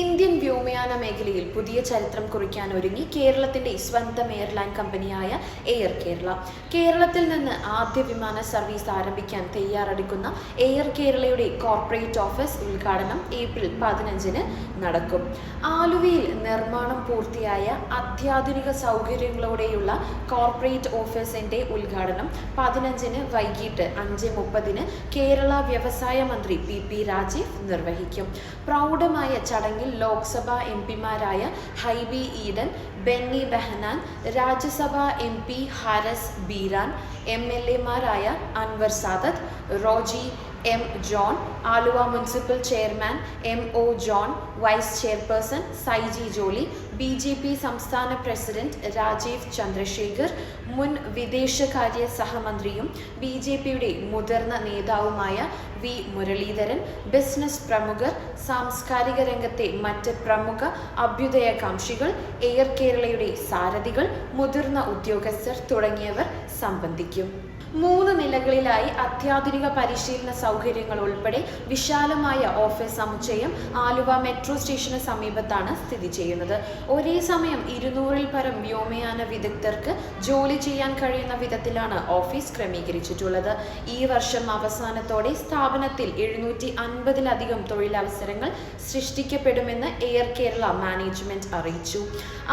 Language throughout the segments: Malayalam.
ഇന്ത്യൻ വ്യോമയാന മേഖലയിൽ പുതിയ ചരിത്രം കുറിക്കാൻ ഒരുങ്ങി കേരളത്തിന്റെ സ്വന്തം എയർലൈൻ കമ്പനിയായ എയർ കേരള. കേരളത്തിൽ നിന്ന് ആദ്യ വിമാന സർവീസ് ആരംഭിക്കാൻ തയ്യാറെടുക്കുന്ന എയർ കേരളയുടെ കോർപ്പറേറ്റ് ഓഫീസ് ഉദ്ഘാടനം ഏപ്രിൽ പതിനഞ്ചിന് നടക്കും. ആലുവയിൽ നിർമ്മാണം പൂർത്തിയായ അത്യാധുനിക സൗകര്യങ്ങളോടെയുള്ള കോർപ്പറേറ്റ് ഓഫീസിന്റെ ഉദ്ഘാടനം പതിനഞ്ചിന് വൈകിട്ട് അഞ്ച് മുപ്പതിന് കേരള വ്യവസായ മന്ത്രി പി പി രാജീവ് നിർവഹിക്കും. പ്രൗഢമായ ചടങ്ങിൽ Lok Sabha M പിമാരായ Hibi Eden Benny Behanan Rajya Sabha M P Haris Beeran M L എമാരായ Anwar Sadath Roji M John Aluva municipal chairman M O John vice chairperson Saiji Jolly B J P സംസ്ഥാന പ്രസിഡന്റ് രാജീവ് ചന്ദ്രശേഖർ മുൻ വിദേശകാര്യ സഹമന്ത്രിയും ബി ജെ പിയുടെ മുതിർന്ന നേതാവുമായ വി. മുരളീധരൻ ബിസിനസ് പ്രമുഖർ സാംസ്കാരിക രംഗത്തെ മറ്റ് പ്രമുഖ അഭ്യുദയകാംക്ഷികൾ എയർ കേരളയുടെ സാരഥികൾ മുതിർന്ന ഉദ്യോഗസ്ഥർ തുടങ്ങിയവർ സംബന്ധിക്കും. മൂന്ന് നിലകളിലായി അത്യാധുനിക പരിശീലന സൗകര്യങ്ങൾ ഉൾപ്പെടെ വിശാലമായ ഓഫീസ് സമുച്ചയം ആലുവ മെട്രോ സ്റ്റേഷന് സമീപത്താണ് സ്ഥിതി ചെയ്യുന്നത്. ഒരേ സമയം ഇരുന്നൂറിൽ പരം വ്യോമയാന വിദഗ്ധർക്ക് ജോലി ചെയ്യാൻ കഴിയുന്ന വിധത്തിലാണ് ഓഫീസ് ക്രമീകരിച്ചിട്ടുള്ളത്. ഈ വർഷം അവസാനത്തോടെ സ്ഥാപനത്തിൽ എഴുന്നൂറ്റി അൻപതിലധികം തൊഴിലവസരങ്ങൾ സൃഷ്ടിക്കപ്പെടുമെന്ന് എയർ കേരള മാനേജ്മെന്റ് അറിയിച്ചു.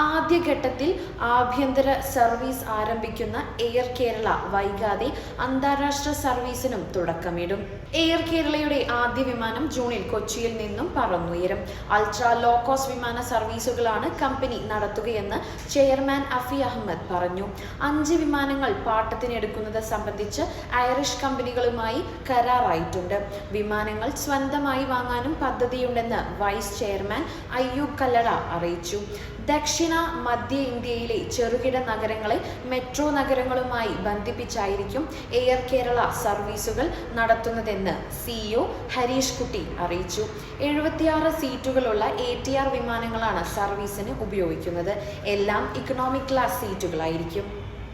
ആദ്യഘട്ടത്തിൽ ആഭ്യന്തര സർവീസ് ആരംഭിക്കുന്ന എയർ കേരള വൈകാതെ അന്താരാഷ്ട്ര സർവീസിനും തുടക്കമിടും. എയർ കേരളയുടെ ആദ്യ വിമാനം ജൂണിൽ കൊച്ചിയിൽ നിന്നും പറന്നുയരും. അൾട്രാ ലോ കോസ്റ്റ് വിമാന സർവീസുകളാണ് കമ്പനി നടത്തുകയെന്ന് ചെയർമാൻ അഫി അഹമ്മദ് പറഞ്ഞു. അഞ്ച് വിമാനങ്ങൾ പാട്ടത്തിനെടുക്കുന്നത് സംബന്ധിച്ച് ഐറിഷ് കമ്പനികളുമായി കരാറായിട്ടുണ്ട്. വിമാനങ്ങൾ സ്വന്തമായി വാങ്ങാനും പദ്ധതിയുണ്ടെന്ന് വൈസ് ചെയർമാൻ അയ്യൂബ് കല്ലട അറിയിച്ചു. ദക്ഷിണ മധ്യ ഇന്ത്യയിലെ ചെറുകിട നഗരങ്ങളെ മെട്രോ നഗരങ്ങളുമായി ബന്ധിപ്പിച്ചായിരിക്കും എയർ കേരള സർവീസുകൾ നടത്തുന്നതെന്ന് സിഇഒ ഹരീഷ് കുട്ടി അറിയിച്ചു. എഴുപത്തിയാറ് സീറ്റുകളുള്ള എ ടി ആർ വിമാനങ്ങളാണ് സർവീസിന് ഉപയോഗിക്കുന്നത്. എല്ലാം ഇക്കണോമിക് ക്ലാസ് സീറ്റുകളായിരിക്കും.